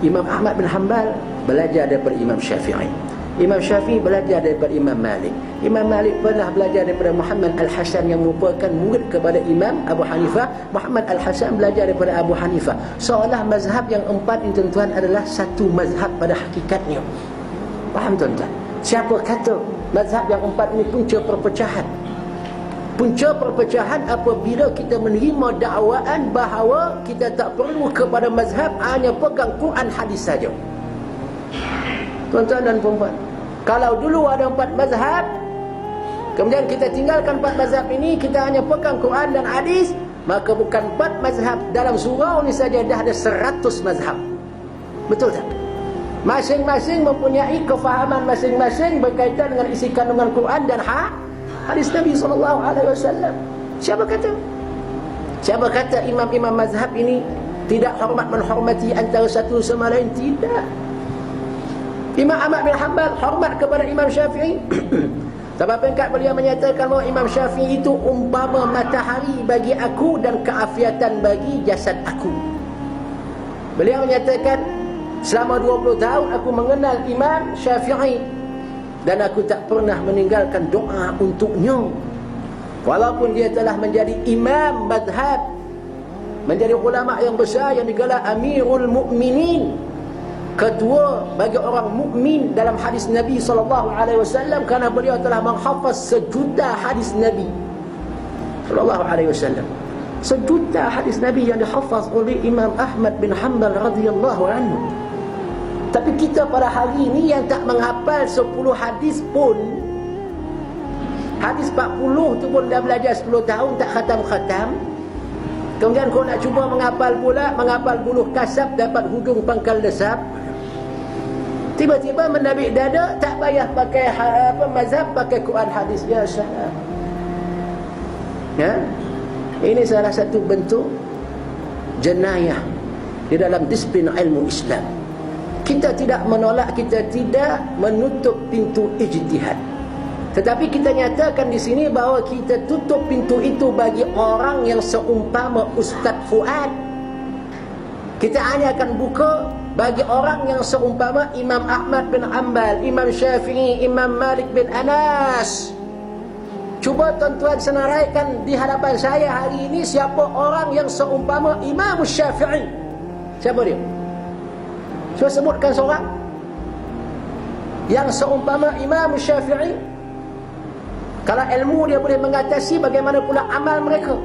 Imam Ahmad bin Hanbal belajar daripada Imam Syafi'i. Imam Syafi'i belajar daripada Imam Malik. Imam Malik pernah belajar daripada Muhammad Al-Hasan yang merupakan murid kepada Imam Abu Hanifah. Muhammad Al-Hasan belajar daripada Abu Hanifah. Seolah mazhab yang empat ini tuan-tuan adalah satu mazhab pada hakikatnya. Faham tuan-tuan? Siapa kata mazhab yang empat ini punca perpecahan? Punca perpecahan apabila kita menerima dakwaan bahawa kita tak perlu kepada mazhab hanya pegang Quran hadis saja. Tuan-tuan dan puan kalau dulu ada empat mazhab, kemudian kita tinggalkan empat mazhab ini, kita hanya pegang Quran dan hadis, maka bukan empat mazhab dalam surau ini saja dah ada seratus mazhab. Betul tak? Masing-masing mempunyai kefahaman masing-masing berkaitan dengan isi kandungan Quran dan ha? Hadis Nabi SAW. Siapa kata? Siapa kata imam-imam mazhab ini tidak hormat menghormati antara satu sama lain? Tidak. Imam Ahmad bin Hanbal hormat kepada Imam Syafi'i. Sebab pengkat beliau menyatakan bahawa Imam Syafi'i itu umpama matahari bagi aku dan keafiatan bagi jasad aku. Beliau menyatakan selama 20 tahun aku mengenal Imam Syafi'i dan aku tak pernah meninggalkan doa untuknya. Walaupun dia telah menjadi imam madhab menjadi ulama yang besar yang digelar Amirul Mukminin ketua bagi orang mukmin dalam hadis Nabi sallallahu alaihi wasallam kerana beliau telah menghafaz sejuta hadis Nabi sallallahu alaihi wasallam sejuta hadis Nabi yang dihafaz oleh Imam Ahmad bin Hanbal radhiyallahu anhu tapi kita pada hari ini yang tak menghafal 10 hadis pun hadis 40 tu pun dah belajar 10 tahun tak khatam-khatam kemudian kau nak cuba menghafal pula menghafal buluh kasab dapat hujung pangkal lesap Tiba-tiba menabik dada tak payah pakai ha, apa mazhab pakai Quran hadis salam. Ya. Ini salah satu bentuk jenayah di dalam disiplin ilmu Islam. Kita tidak menolak, kita tidak menutup pintu ijtihad. Tetapi kita nyatakan di sini bahawa kita tutup pintu itu bagi orang yang seumpama Ustaz Fuad. Kita hanya akan buka bagi orang yang seumpama Imam Ahmad bin Hanbal, Imam Syafi'i, Imam Malik bin Anas. Cuba tuan-tuan senaraikan di hadapan saya hari ini siapa orang yang seumpama Imam Syafi'i. Siapa dia? Cuba sebutkan seorang yang seumpama Imam Syafi'i. Kalau ilmu dia boleh mengatasi bagaimana pula amal mereka.